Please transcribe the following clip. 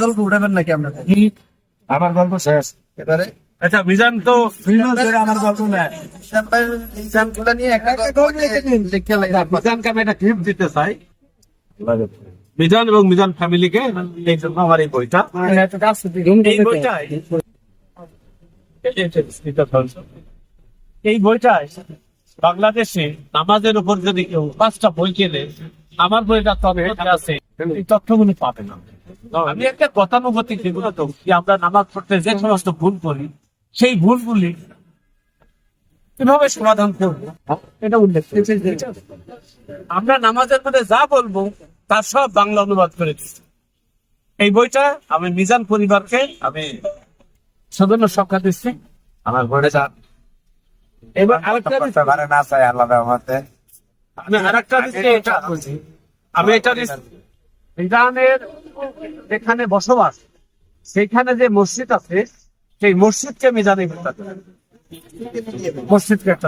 গল্প উঠাবেন নাকি আপনাদের আমার গল্প শেষ। এবারে? আচ্ছা মিজান তো আমার গল্প না জাম্পের নিয়ে একটা গল্প লিখে আমি একটা গিফট দিতে চাই। মিজান এবং মিজান ফ্যামিলিকে এই জন্য আমার এই বইটা। এই বইটাই এই বাংলাদেশে নামাজের উপর যদি কেউ পাঁচটা বই কেনে আমার বইটা তথ্য আছে। এই তথ্যগুলো পাবে না। আমি একটা গতানুগতিক যেগুলো তো আমরা নামাজ পড়তে যে সমস্ত ভুল করি সেই ভুলগুলি কীভাবে সমাধান করব? এটা উল্লেখ আমরা নামাজের মধ্যে যা বলব তার সব বাংলা অনুবাদ করে দিচ্ছি। এই বইটা আমি মিজান পরিবারকে আমি সদন্য সক্ষা দিচ্ছি। আমার ঘরে যান। এবার আরেকটা না চাই আল্লাহ আমাদের আমি আরেকটা এটা আমি এটা ইরানের যেখানে বসবাস সেখানে যে মসজিদ আছে সেই মসজিদকে মিজানে মসজিদকে একটা